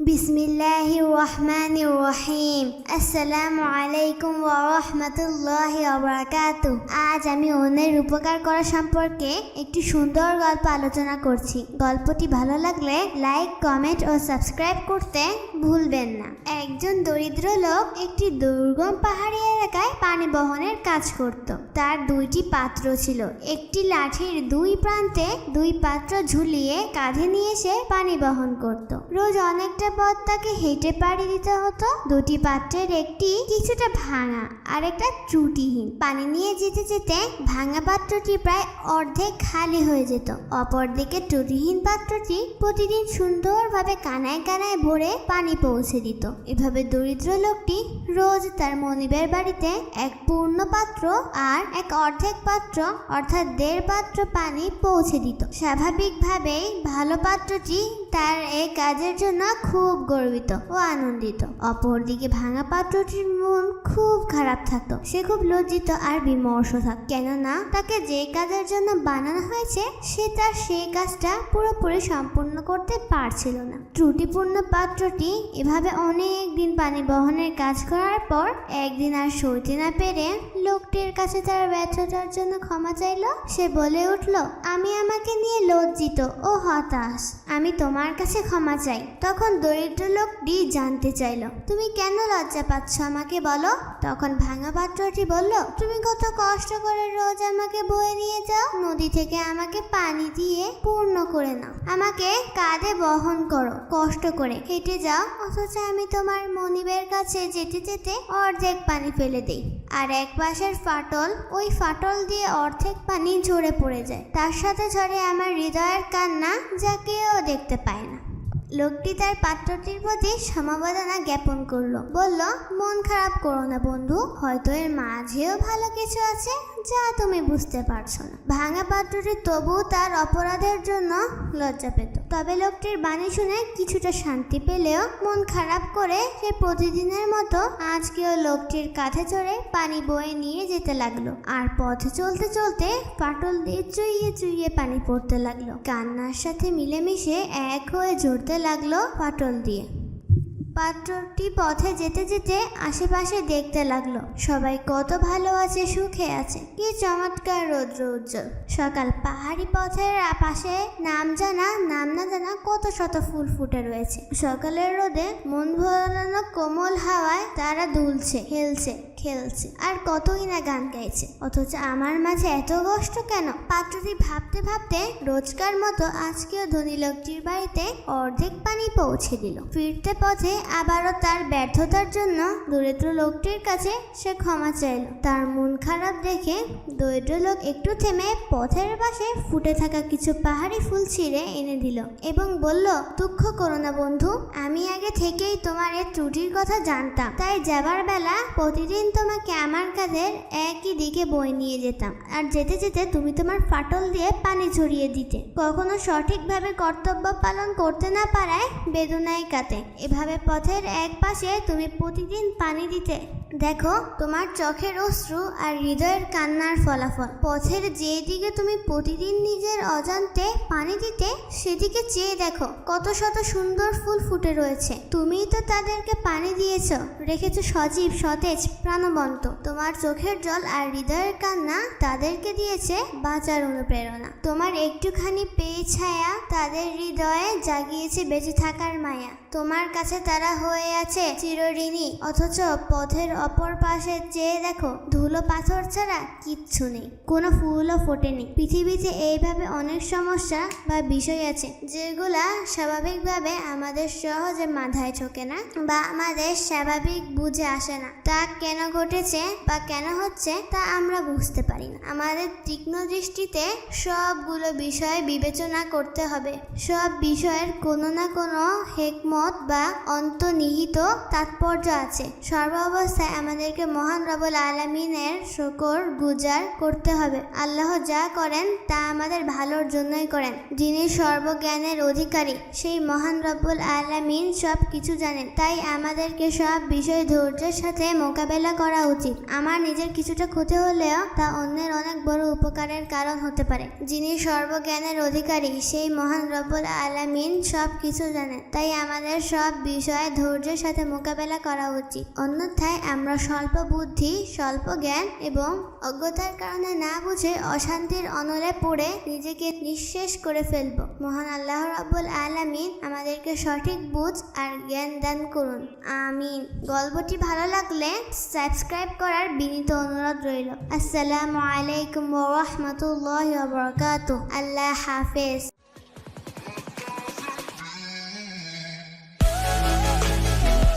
বিসমিল্লাহ রহমান রহিম। আসসালামু আলাইকুম ওরহমতুল্লাহ ওবরাকাত আজ আমি অন্যের উপকার করা সম্পর্কে একটি সুন্দর গল্প আলোচনা করছি। গল্পটি ভালো লাগলে লাইক, কমেন্ট ও সাবস্ক্রাইব করতে ভুলবেন না। একজন দরিদ্র লোক একটি দুর্গম পাহাড়ি এলাকায় পানি বহনের কাজ করত। তার দুইটি পাত্র ছিল। একটি লাঠির দুই প্রান্তে দুই পাত্র ঝুলিয়ে কাঁধে নিয়ে সে পানি বহন করত। রোজ অনেকটা পথ তাকে হেঁটে পাড়ি দিতে হতো। দুটি পাত্রের একটি কিছুটা ভাঙা আর একটা ত্রুটিহীন। পানি নিয়ে যেতে যেতে ভাঙা পাত্রটি প্রায় অর্ধেক খালি হয়ে যেত। অপরদিকে ত্রুটিহীন পাত্রটি প্রতিদিন সুন্দরভাবে কানায় কানায় ভরে পানি পৌঁছে দিত। এভাবে দরিদ্র লোকটি রোজ তার মনিবের বাড়িতে এক পূর্ণ পাত্র আর এক অর্ধেক পাত্র, অর্থাৎ দেড় পাত্র পানি পৌঁছে দিত। স্বাভাবিকভাবেই ভালো পাত্রটি তার এই কাজের জন্য খুব গর্বিত ও আনন্দিত। অপরদিকে ভাঙা পাত্রটির মন খুব খারাপ থাকতো। সে খুব লজ্জিত আর বিমর্ষ থাকত কেননা তাকে যে কাজের জন্য বানানো হয়েছে, সে তার সেই কাজটা পুরোপুরি সম্পূর্ণ করতে পারছিল না। ত্রুটিপূর্ণ পাত্রটি এভাবে অনেক দিন পানি বহনের কাজ করার পর একদিন আর সইতে না পেরে লোকটির কাছে তার ব্যর্থতার জন্য ক্ষমা চাইলো। সে বলে উঠল, আমি আমাকে নিয়ে লজ্জিত ও হতাশ। আমি তোমার কাছে ক্ষমা চাই। তখন দরিদ্র লোকটি জানতে চাইল, তুমি কেন লজ্জা পাচ্ছ আমাকে বলো? তখন ভাঙা পাত্রটি বলল, তুমি কত কষ্ট করে রোজ আমাকে বয়ে নিয়ে যাও। নদী থেকে আমাকে পানি দিয়ে পূর্ণ করে নাও। আমাকে কাঁধে বহন করো। কষ্ট করে হেঁটে যাও। অথচ আমি তোমার মনিবের কাছে যেতে যেতে অর্ধেক পানি ফেলে দেই। আর এক পাশের ফাটল, ওই ফাটল দিয়ে অর্ধেক পানি ঝরে পড়ে যায়। তার সাথে ঝরে আমার হৃদয়ের কান্না যা কেউ দেখতে পায় না। লোকটি তার পাত্রটির প্রতি সমবেদনা জ্ঞাপন করল। বলল, মন খারাপ করো না বন্ধু। হয়তো এর মাঝেও ভালো কিছু আছে যা তুমি বুঝতে পারছ না। ভাঙা পাত্রটি তবু তার অপরাধের জন্য লজ্জা পেত। তবে লোকটির বাণী শুনে কিছুটা শান্তি পেলেও মন খারাপ করে সে প্রতিদিনের মতো আজকেও লোকটির কাঁধে চড়ে পানি বয়ে নিয়ে যেতে লাগল। আর পথে চলতে চলতে পাটল দিয়ে চুইয়ে চুইয়ে পানি পড়তে লাগল। কান্নার সাথে মিলেমিশে এক হয়ে ঝরতে লাগল পাটল দিয়ে। পাত্রটি পথে যেতে যেতে আশেপাশে দেখতে লাগল। সবাই কত ভালো আছে, সুখে আছে। কি চমৎকার রৌদ্র উজ্জ্বল। সকাল পাহাড়ি পথের পাশে নাম জানা, নাম না জানা কত শত ফুল ফুটে রয়েছে। সকালের রোদে মন ভরানো কোমল হাওয়ায় তারা দুলছে হেলছে খেলছে আর কতই না গান গাইছে। অথচ আমার মাঝে এত কষ্ট কেন? পাত্রটি ভাবতে ভাবতে রোজকার মতো আজকেও ধনী লোকটির বাড়িতে অর্ধেক পানি পৌঁছে দিল। ফিরতে পথে আবারও তার ব্যর্থতার জন্য দরিদ্র লোকটির কাছে সে ক্ষমা চাইল। তার মন খারাপ দেখে দরিদ্র লোক একটু থেমে পথের পাশে ফুটে থাকা কিছু পাহাড়ি ফুল ছিঁড়ে এনে দিল এবং বলল, দুঃখ করো না বন্ধু, আমি আগে থেকেই তোমার এই ত্রুটির কথা জানতাম। তাই যাবার বেলা প্রতিদিন তোমাকে আমার কাঁধের একই দিকে বই নিয়ে যেতাম। আর যেতে যেতে তুমি তোমার ফাটল দিয়ে পানি ছড়িয়ে দিতে। কখনো সঠিকভাবে কর্তব্য পালন করতে না পারায় বেদনায় কাতে এভাবে পথের এক পাশে তুমি প্রতিদিন পানি দিতে। দেখো, তোমার চোখের অশ্রু আর হৃদয়ের কান্নার ফলাফল। পথের যে দিকে তুমি প্রতিদিন নিজের অজান্তে পানি দিতে, সেদিকে চেয়ে দেখো, কত শত সুন্দর ফুল ফুটে রয়েছে। তুমিই তো তাদেরকে পানি দিয়েছ। রেখেছো সজীব, সতেজ, প্রাণবন্ত। তোমার চোখের জল আর হৃদয়ের কান্না তাদেরকে দিয়েছে বাঁচার অনুপ্রেরণা। তোমার একটুখানি পেয়ে ছায়া তাদের হৃদয়ে জাগিয়েছে বেঁচে থাকার মায়া। তোমার কাছে তারা হয়ে আছে চিরঋণী, অথচ পথের অপর পাশে চেয়ে দেখো, ধুলো পাথর ছাড়া কিচ্ছু নেই, কোনো ফুলও ফোটেনি। পৃথিবীতে এইভাবে অনেক সমস্যা বা বিষয় আছে, যেগুলা স্বাভাবিকভাবে আমাদের সহজে মাথায় ঠোকে না বা আমাদের স্বাভাবিক বুঝে আসে না। তা কেন ঘটেছে বা কেন হচ্ছে তা আমরা বুঝতে পারি না। আমাদের তীক্ষ্ণ দৃষ্টিতে সবগুলো বিষয় বিবেচনা করতে হবে। সব বিষয়ের কোনো না কোনো হেকমত বা অন্তর্নিহিত তাৎপর্য আছে। সর্বাবস্থায় অন্যথায় আমাদেরকে মহান রবুল আলমিনের শকর গুজার করতে হবে। আল্লাহ যা করেন, তা আমাদের ভালোর জন্যই করেন। যিনি সর্বজ্ঞানের অধিকারী, সেই মহান রব্বুল আলামিন সব কিছু জানেন। তাই আমাদেরকে সব বিষয় ধৈর্যের সাথে মোকাবেলা করা উচিত। আমার নিজের কিছুটা ক্ষতি হলেও তা অন্যের অনেক বড় উপকারের কারণ হতে পারে। যিনি সর্বজ্ঞানের অধিকারী, সেই মহান রব্বুল আলামিন সব কিছু জানেন। তাই আমাদের সব বিষয়ে ধৈর্যের সাথে মোকাবেলা করা উচিত। অন্যথায় আমরা স্বল্প বুদ্ধি, স্বল্প জ্ঞান এবং অজ্ঞতার কারণে না বুঝে অশান্তির অনলে পড়ে নিজেকে নিঃশেষ করে ফেলব। মহান আল্লাহ রাব্বুল আলামিন আমাদেরকে সঠিক বুঝ আর জ্ঞান দান করুন। আমিন। গল্পটি ভালো লাগলে সাবস্ক্রাইব করার বিনীত অনুরোধ রইল। আসসালামু আলাইকুম ওয়া আল্লাহ হাফেজ।